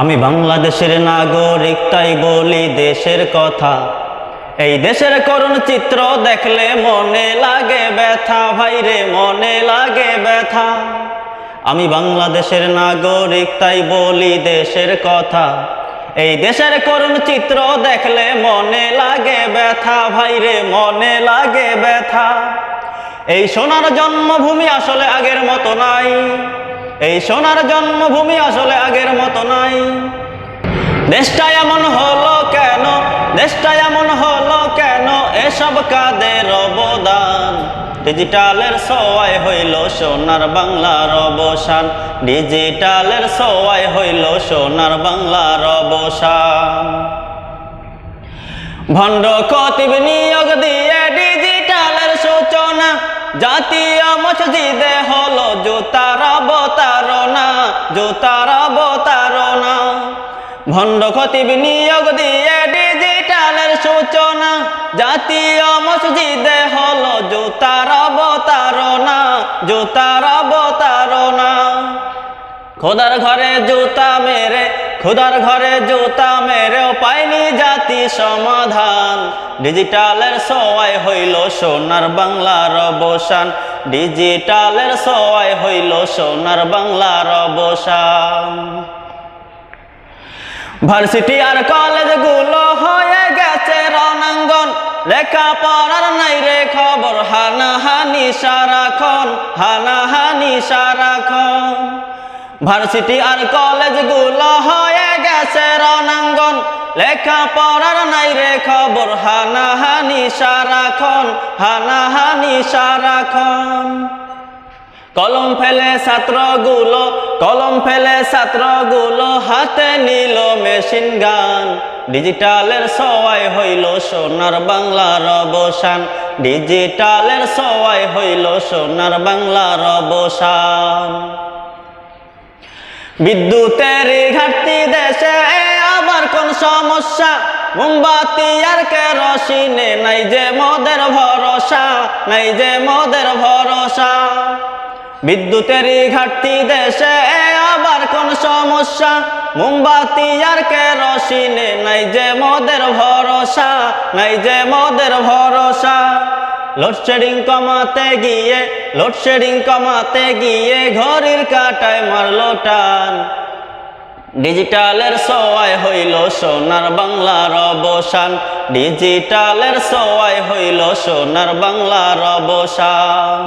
আমি বাংলাদেশের নাগরিক, তাই বলি দেশের কথা। এই দেশের করুণ চিত্র দেখলে মনে লাগে ব্যথা ভাইরে মনে লাগে ব্যথা। আমি বাংলাদেশের নাগরিক, তাই বলি দেশের কথা। এই দেশের করুণ চিত্র দেখলে মনে লাগে ব্যথা ভাইরে মনে লাগে ব্যথা। এই সোনার জন্মভূমি আসলে আগের মতো নাই। এই সোনার জন্মভূমি আসলে আগের মতো নাই। দেশটা এমন হলো কেন? দেশটা এমন হলো কেন? এসব কাদের অবদান? ডিজিটালের সওয়াই হইল সোনার বাংলার অবসান। ডিজিটালের সওয়াই হইল সোনার বাংলার অবসান। ভণ্ড কতিব নিয়োগ দিয়ে জাতীয় মসজিদে হলো জুতার অবতারণা জুতার অবতারণা। ভণ্ড খতিব নিয়োগ দিয়ে ডিজিটালের সূচনা জাতীয় মসজিদে হলো জুতার অবতারণা জুতার অবতারণা। খোদার ঘরে জুতা মেরে, খোদার ঘরে জুতা মেরেও পাইনি জাতি সমাধান। ডিজিটালের সওয়াই হইল সোনার বাংলার অবসান। ডিজিটালের সওয়াই হইল সোনার বাংলার অবসান। ভার্সিটি আর কলেজগুলো হয়ে গেছে রণাঙ্গন। লেখাপড়ার নাই রে খবর, হানাহানি সারাক্ষণ হানাহানি সারাক্ষণ। ভার্সিটি আর কলেজগুলো হয়ে গেছে রণাঙ্গন। লেখাপড়ার নাই রে খবর, হানাহানি সারাক্ষণ হানাহানি সারাক্ষণ। কলম ফেলে ছাত্রগুলো, কলম ফেলে ছাত্রগুলো, হাতে নিল মেশিন গান। ডিজিটালের সওয়াই হইল সোনার বাংলার অবসান। ডিজিটালের সওয়াই হইল সোনার বাংলার অবসান। বিদ্যুতের ঘাটতি দেশে আবার কোন সমস্যা? মোমবাতি আর কেরোসিনে নাই যে মদের ভরসা, নাই যে মদের ভরসা। বিদ্যুতের ঘাটতি দেশে আবার কোন সমস্যা? মোমবাতি আর কেরোসিনে নাই যে মদের ভরসা, নাই যে মদের ভরসা। লোডশেডিং কমাতে গিয়ে, লোডশেডিং কমাতে গিয়ে ঘড়ির কাটায় মারলো টান। ডিজিটালের সওয়াই হইল সোনার বাংলার অবসান। ডিজিটালের সওয়াই হইল সোনার বাংলার অবসান।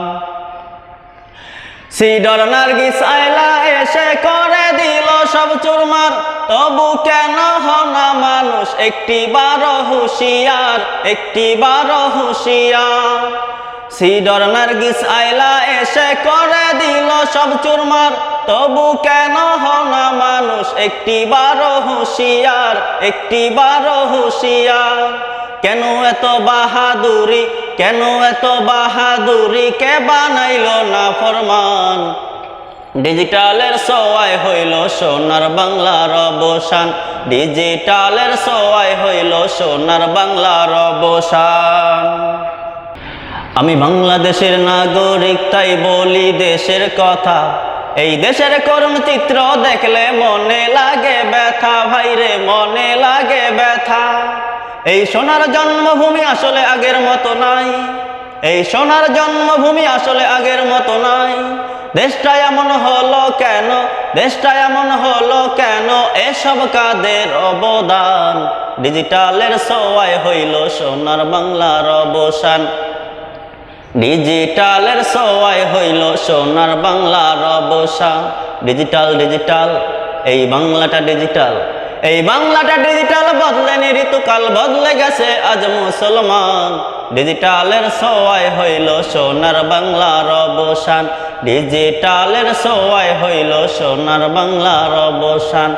সিডর নার্গিস আইলা এসে করে দিল সব চুরমার। তবু কেন হনা মানুষ? একটি বারো হুশিয়ার, একটি বারো হুশিয়ার। সিডর নার্গিস আইলা এসে করে দিল সব চুরমার। তবু কেন হনা মানুষ? একটি বারো হুশিয়ার, একটি বারো হুশিয়ার। কেন এত বাহাদুরি? কেন এত বাহাদুরি? কে বানাইল না ফরমান? ডিজিটালের সওয়াই হইল সোনার বাংলার অবসান। ডিজিটালের সওয়াই হইল সোনার বাংলার অবসান। আমি বাংলাদেশের নাগরিক, তাই বলি দেশের কথা। এই দেশের করুণ চিত্র দেখলে মনে লাগে ব্যথা। ভাইরে মনে লাগে ব্যথা। এই সোনার জন্মভূমি আসলে আগের মতো নাই। এই সোনার জন্মভূমি আসলে আগের মতো নাই। দেশটা এমন হলো কেন? দেশটা এমন হলো কেন? এসব কাদের অবদান? ডিজিটালের সওয়াই হইল সোনার বাংলার অবসান। ডিজিটালের সওয়াই হইল সোনার বাংলার অবসান। ডিজিটাল ডিজিটাল, এই বাংলাটা ডিজিটাল। এই বাংলাটা ডিজিটাল বদলেনি ঋতুকাল বদলে গেছে আজ মুসলমান। ডিজিটালের সওয়াই হইল সোনার বাংলার অবসান। ডিজিটালের সবাই হইল সোনার বাংলার অবসান।